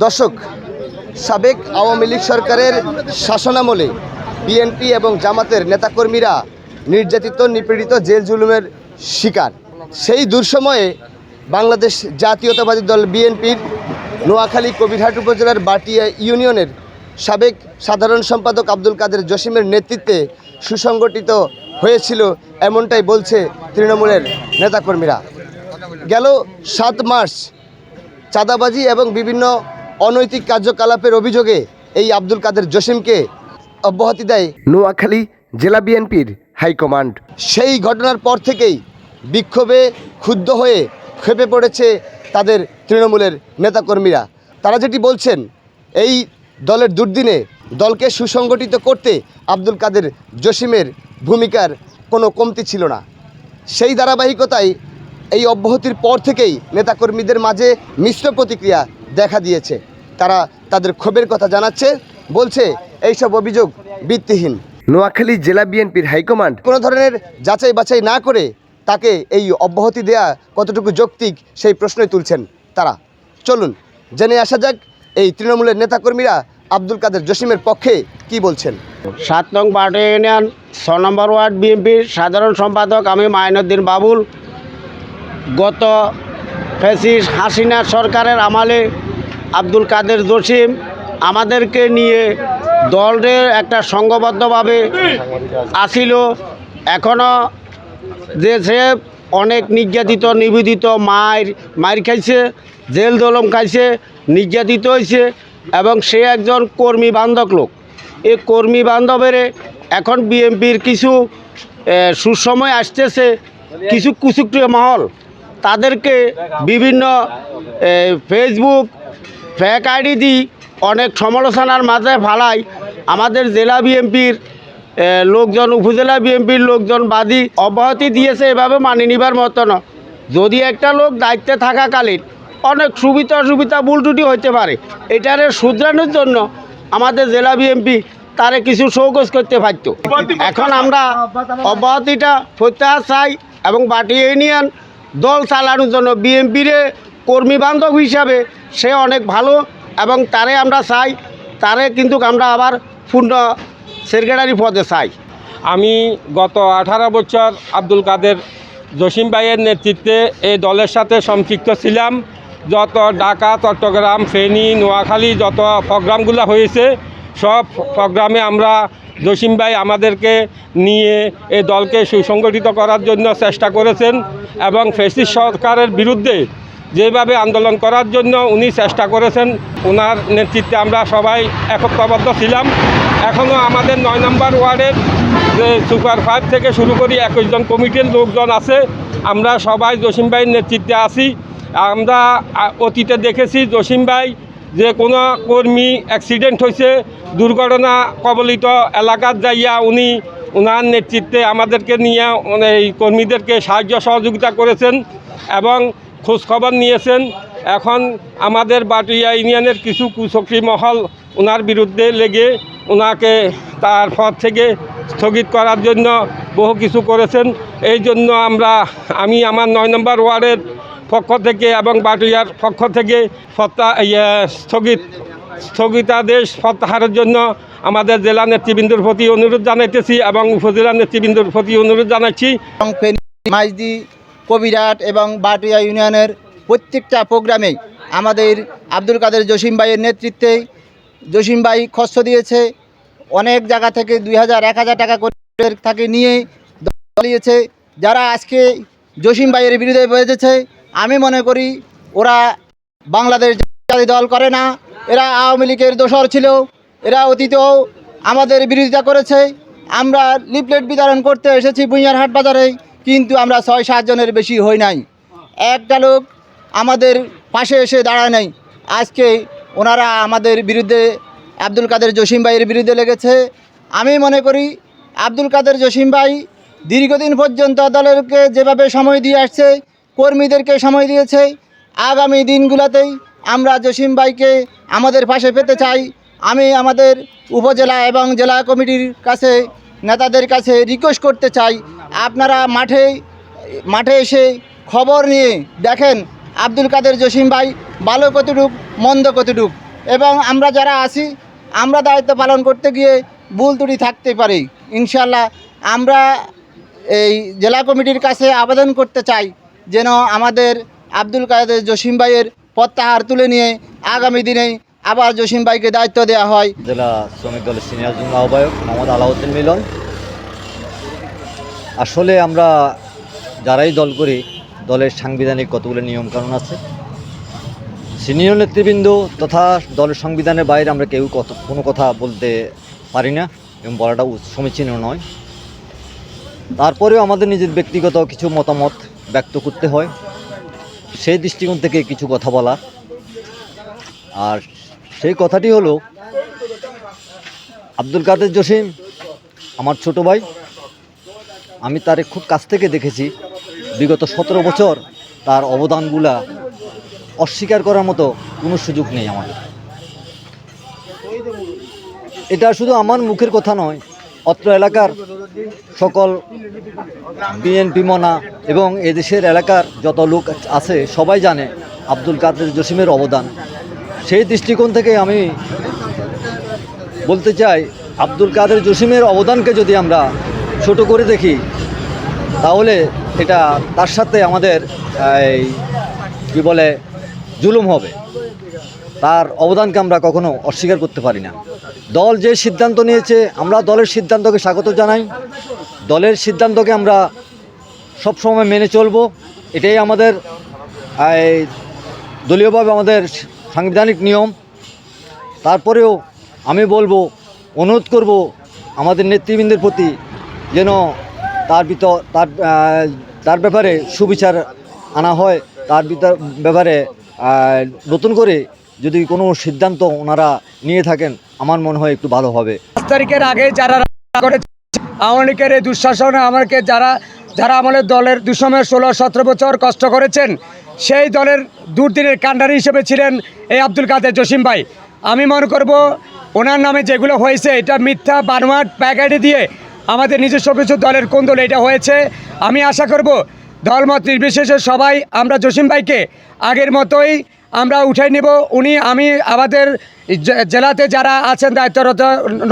দর্শক, সাবেক আওয়ামী লীগ সরকারের শাসনামলে বিএনপি এবং জামাতের নেতাকর্মীরা নির্যাতিত, নিপীড়িত, জেল জুলুমের শিকার। সেই দুঃসময়ে বাংলাদেশ জাতীয়তাবাদী দল বিএনপির নোয়াখালী কবিরহাট উপজেলার বাটিয়া ইউনিয়নের সাবেক সাধারণ সম্পাদক আব্দুল কাদের জসিমের নেতৃত্বে সুসংগঠিত হয়েছিল এমনটাই বলছে তৃণমূলের নেতাকর্মীরা। গেল সাত মার্চ, চাঁদাবাজি এবং বিভিন্ন অনৈতিক কার্যকলাপের অভিযোগে এই আব্দুল কাদের জসিমকে অব্যাহতি দেয় নোয়াখালী জেলা বিএনপির হাইকমান্ড। সেই ঘটনার পর থেকেই বিক্ষোভে ক্ষুব্ধ হয়ে ক্ষেপে পড়েছে তাদের তৃণমূলের নেতাকর্মীরা। তারা যেটি বলছেন এই দলের দুর্দিনে দলকে সুসংগঠিত করতে আব্দুল কাদের জসিমের ভূমিকার কোনো কমতি ছিল না। সেই ধারাবাহিকতায় এই অব্যাহতির পর থেকেই নেতাকর্মীদের মাঝে মিশ্র প্রতিক্রিয়া দেখা দিয়েছে। তারা তাদের ক্ষোভের কথা জানাচ্ছে বলছে এইসব অভিযোগ ভিত্তিহীন। নোয়াখালী জেলা বিএনপির হাইকমান্ড। কোনো ধরনের যাচাই বাছাই না করে তাকে এই অব্যাহতি দেয়া কতটুকু যৌক্তিক সেই প্রশ্নই তুলছেন তারা। চলুন জেনে আসা যাক এই তৃণমূলের নেতাকর্মীরা আব্দুল কাদের জসিমের পক্ষে কি বলছেন। সাত নং পার্টি ইউনিয়ন ছ নম্বর ওয়ার্ড বিএনপির সাধারণ সম্পাদক আমি মাইনুদ্দিন বাবুল। গত ফেসিস হাসিনা সরকারের আমলে আব্দুল কাদের জসিম আমাদেরকে নিয়ে দলের একটা সংঘবদ্ধভাবে আসিল। এখনও সে অনেক নির্যাতিত, নিবেদিত মায়ের মায়ের খাইছে, জেল দলম খাইছে, নির্যাতিত হয়েছে এবং সে একজন কর্মী বান্ধব লোক। এই কর্মী বান্ধবের এখন বিএমপির কিছু সুসময় আসতেছে কিছু কুচুক্রিয় মহল। তাদেরকে বিভিন্ন ফেসবুক ফেক আইডি দি অনেক সমালোচনার মাঝে ফালাই। আমাদের জেলা বিএমপির লোকজন, উপজেলা বিএমপির লোকজন বাদী অব্যাহতি দিয়েছে এভাবে মানি নিবার মতো না। যদি একটা লোক দায়িত্বে থাকাকালীন অনেক সুবিধা অসুবিধা ত্রুটি হইতে পারে, এটারে শুধরানোর জন্য আমাদের জেলা বিএমপি তারে কিছু সৌকস করতে পারত। এখন আমরা অব্যাহতিটা প্রত্যাহার চাই এবং বাটি ইউনিয়ন দল চালানোর জন্য বিএমপিরে কর্মী বান্ধব হিসাবে সে অনেক ভালো এবং তারে আমরা চাই, তারে কিন্তু আমরা আবার পূর্ণ সেক্রেটারি পদে চাই। আমি গত আঠারো বছর আব্দুল কাদের জসিম ভাইয়ের নেতৃত্বে এই দলের সাথে সম্পৃক্ত ছিলাম। যত ঢাকা, চট্টগ্রাম, ফেনী, নোয়াখালী যত প্রোগ্রামগুলো হয়েছে, সব প্রোগ্রামে আমরা জসিম ভাই আমাদেরকে নিয়ে এই দলকে সুসংগঠিত করার জন্য চেষ্টা করেছেন এবং ফেসিস সরকারের বিরুদ্ধে যেভাবে আন্দোলন করার জন্য উনি চেষ্টা করেছেন ওনার নেতৃত্বে আমরা সবাই একত্রবদ্ধ ছিলাম। এখনও আমাদের নয় নম্বর ওয়ার্ডের যে সুপার ফাইভ থেকে শুরু করি একুশ জন কমিটির লোকজন আছে। আমরা সবাই জসিম ভাইয়ের নেতৃত্বে আছি। আমরা অতীতে দেখেছি জসিম ভাই যে কোনো কর্মী অ্যাক্সিডেন্ট হয়েছে, দুর্ঘটনা কবলিত এলাকার যাইয়া উনি ওনার নেতৃত্বে আমাদেরকে নিয়ে এই কর্মীদেরকে সাহায্য সহযোগিতা করেছেন এবং খোঁজখবর নিয়েছেন। এখন আমাদের বাটিয়া ইউনিয়নের কিছু কুচক্রি মহল ওনার বিরুদ্ধে লেগে ওনাকে তার পদ থেকে স্থগিত করার জন্য বহু কিছু করেছেন। এই জন্য আমরা আমি আমার নয় নম্বর ওয়ার্ডের পক্ষ থেকে এবং বাটিয়ার পক্ষ থেকে প্রত্যা ইয়ে, স্থগিত স্থগিতাদেশ প্রত্যাহারের জন্য আমাদের জেলা নেতৃবৃন্দর প্রতি অনুরোধ জানাইতেছি এবং উপজেলা নেতৃবৃন্দর প্রতি অনুরোধ জানাচ্ছি। কবিরাট এবং বাটিয়া ইউনিয়নের প্রত্যেকটা প্রোগ্রামে আমাদের আব্দুল কাদের জসিম ভাইয়ের নেতৃত্বে জসিম ভাই খরচ দিয়েছে। অনেক জায়গা থেকে দুই হাজার, এক হাজার টাকা করে তাকে নিয়ে দল চালিয়েছে যারা আজকে জসিম ভাইয়ের বিরুদ্ধে বেঁচেছে আমি মনে করি ওরা বাংলাদেশ জাতীয় দল করে না। এরা আওয়ামী লীগের দোসর ছিল, এরা অতীতেও আমাদের বিরোধিতা করেছে। আমরা লিফলেট বিতরণ করতে এসেছি বুইয়ারহাট বাজারে। কিন্তু আমরা ছয় সাতজনের বেশি হই নাই। একটা লোক আমাদের পাশে এসে দাঁড়ায় নাই। আজকে ওনারা আমাদের বিরুদ্ধে আব্দুল কাদের জসিম ভাইয়ের বিরুদ্ধে লেগেছে। আমি মনে করি আব্দুল কাদের জসিম ভাই দীর্ঘদিন পর্যন্ত দলেরকে যেভাবে সময় দিয়ে আসছে, কর্মীদেরকে সময় দিয়েছে, আগামী দিনগুলোতেই আমরা জসিম ভাইকে আমাদের পাশে পেতে চাই। আমি আমাদের উপজেলা এবং জেলা কমিটির কাছে নেতাদের কাছে রিকোয়েস্ট করতে চাই। আপনারা মাঠে মাঠে এসে খবর নিয়ে দেখেন আব্দুল কাদের জসিম ভাই ভালো কতটুক, মন্দ কতটুক। এবং আমরা যারা আছি, আমরা দায়িত্ব পালন করতে গিয়ে ভুল ত্রুটি থাকতে পারি। ইনশাল্লাহ আমরা এই জেলা কমিটির কাছে আবেদন করতে চাই যেন আমাদের আব্দুল কাদের জসিম ভাইয়ের প্রত্যাহার তুলে নিয়ে আগামী দিনে আবার জসিম ভাইকে দায়িত্ব দেওয়া হয়। জেলা শ্রমিক দলের সিনিয়র যুগ্ম আহ্বায়ক মোহাম্মদ আলাউদ্দিন মিলন। আসলে আমরা যারাই দল করি, দলের সাংবিধানিক কতগুলো নিয়মকানুন আছে, সিনিয়র নেতৃবৃন্দ তথা দলের সংবিধানের বাইরে আমরা কেউ কত, কোনো কথা বলতে পারি না এবং বলাটা সমীচীন নয়। তারপরেও আমাদের নিজের ব্যক্তিগত কিছু মতামত ব্যক্ত করতে হয়। সেই দৃষ্টিকোণ থেকে কিছু কথা বলা। আর সেই কথাটি হলো, আব্দুল কাদের জসিম, আমার ছোট ভাই, আমি তার খুব কাছ থেকে দেখেছি। বিগত সতেরো বছর তার অবদানগুলা অস্বীকার করার মতো কোনো সুযোগ নেই আমার। এটা শুধু আমার মুখের কথা নয়, অত্র এলাকার সকল বিএনপি মনা এবং এদেশের এলাকার যত লোক আছে, সবাই জানে আব্দুল কাদের জসিমের অবদান। সেই দৃষ্টিকোণ থেকে আমি বলতে চাই, আব্দুল কাদের জসিমের অবদানকে যদি আমরা ছোট করে দেখি, তাহলে এটা তার সাথে আমাদের, এই, কী বলে, জুলুম হবে। তার অবদানকে আমরা কখনো অস্বীকার করতে পারি না। দল যে সিদ্ধান্ত নিয়েছে, আমরা দলের সিদ্ধান্তকে স্বাগত জানাই। দলের সিদ্ধান্তকে আমরা সবসময় মেনে চলব। এটাই আমাদের দলীয়ভাবে আমাদের সাংবিধানিক নিয়ম। তারপরেও আমি বলব, অনুরোধ করব আমাদের নেতৃবৃন্দের প্রতি যেন তার ভিতর, তার তার ব্যাপারে সুবিচার আনা হয়, তার ভিতর, ব্যাপারে নতুন করে যদি কোনো সিদ্ধান্ত ওনারা নিয়ে থাকেন, আমার মনে হয় একটু ভালো হবে। পাঁচ তারিখের আগে যারা আওয়ামী লীগের এই দুঃশাসনে আমাকে যারা যারা আমাদের দলের দুসময় ষোলো সতেরো বছর কষ্ট করেছেন সেই দলের দুর্দিনের কাণ্ডারি হিসেবে ছিলেন এই আব্দুল কাদের জসিম ভাই। আমি মনে করব ওনার নামে যেগুলো হয়েছে, এটা মিথ্যা, বানোয়াট প্যাকেটে দিয়ে আমাদের নিজস্ব কিছু দলের কোন দল এটা হয়েছে। আমি আশা করব দলমত নির্বিশেষে সবাই, আমরা জসিম ভাইকে আগের মতোই আমরা উঠাই নেব। উনি, আমি, আমাদের জেলাতে যারা আছেন, দায়িত্বরত,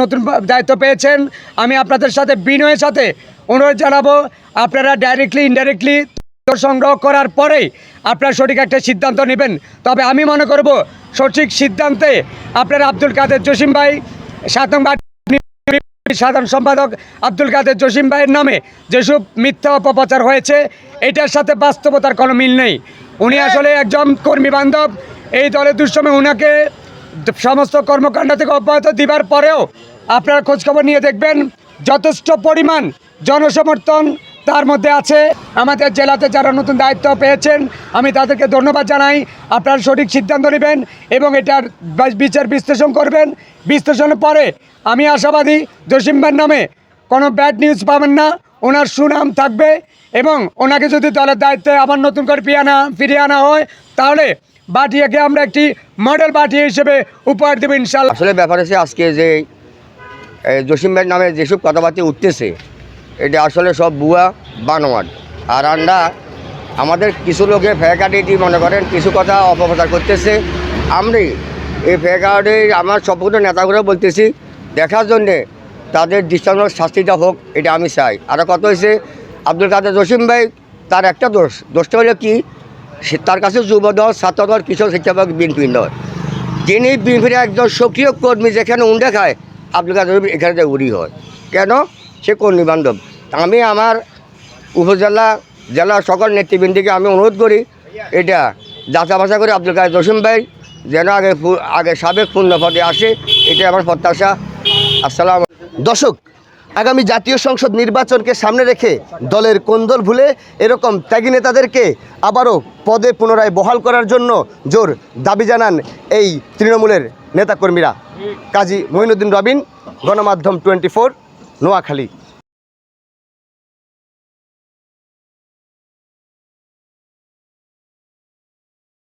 নতুন দায়িত্ব পেয়েছেন, আমি আপনাদের সাথে বিনয়ের সাথে অনুরোধ জানাব। আপনারা ডাইরেক্টলি ইনডাইরেক্টলি সংগ্রহ করার পরেই আপনারা সঠিক একটা সিদ্ধান্ত নেবেন। তবে আমি মনে করব সঠিক সিদ্ধান্তে আপনারা আব্দুল কাদের জসিম ভাই সাতং সাধারণ সম্পাদক আব্দুল কাদের জসিম ভাইয়ের নামে যেসব মিথ্যা অপপ্রচার হয়েছে এটার সাথে বাস্তবতার কোনো মিল নেই। উনি আসলে একজন কর্মী বান্ধব। এই দলের দুঃসময় উনাকে সমস্ত কর্মকাণ্ড থেকে অব্যাহত দিবার পরেও আপনারা খোঁজখবর নিয়ে দেখবেন যথেষ্ট পরিমাণ জনসমর্থন তার মধ্যে আছে আমাদের জেলাতে যারা নতুন দায়িত্ব পেয়েছেন, আমি তাদেরকে ধন্যবাদ জানাই। আপনারা সঠিক সিদ্ধান্ত নেবেন এবং এটার বিচার বিশ্লেষণ করবেন। বিশ্লেষণের পরে আমি আশাবাদী জসিমবার নামে কোনো ব্যাড নিউজ পাবেন না। ওনার সুনাম থাকবে এবং ওনাকে যদি দলের দায়িত্বে আবার নতুন করে ফিরিয়ে আনা ফিরিয়ে আনা হয়, তাহলে বাটিয়াকে আমরা একটি মডেল বাটিয়া হিসেবে উপহার দেবো ইনশাল্লাহ আসলে ব্যাপার হচ্ছে আজকে যে এই জসিম ভাইয়ের নামে যেসব কথাবার্তা উঠতেছে এটা আসলে সব বুয়া বানোয়াট। আর আমরা আমাদের কিছু লোকে ফেকাডিটি মনে করেন, কিছু কথা অপপ্রচার করতেছে। আমি এই ফেকাডি আমার সম্পূর্ণ নেতাগুলো বলতেছি, দেখার জন্যে তাদের দৃষ্টান্ত শাস্তিটা হোক, এটা আমি চাই। আর কত হয়েছে আব্দুল কাদের জসিম ভাই, তার একটা দোষ। দোষটা হলো কি তার কাছে যুব দল ছাত্র দল কৃষক শিক্ষা বিএনপি নয় যিনি বিএনপির একজন সক্রিয় কর্মী যেখানে উন্ডে খায়, আব্দুল কাদের এখানে উড়ি হয়। কেন? সে কর্মী বান্ধব। আমি আমার উপজেলা জেলার সকল নেতৃবৃন্দকে আমি অনুরোধ করি এটা যাচা বাছা করে আব্দুল কাদের জসিম ভাই যেন আগে আগে সাবেক পূর্ণ পদে আসে এটা আমার প্রত্যাশা। আসসালাম দর্শক, আগামী জাতীয় সংসদ নির্বাচনকে সামনে রেখে দলের কোন্দল ভুলে এরকম ত্যাগী নেতাদেরকে আবারও পদে পুনরায় বহাল করার জন্য জোর দাবি জানান এই তৃণমূলের নেতাকর্মীরা। কাজী মঈনুদ্দিন রবিন, গণমাধ্যম টোয়েন্টি ফোর, নোয়াখালী।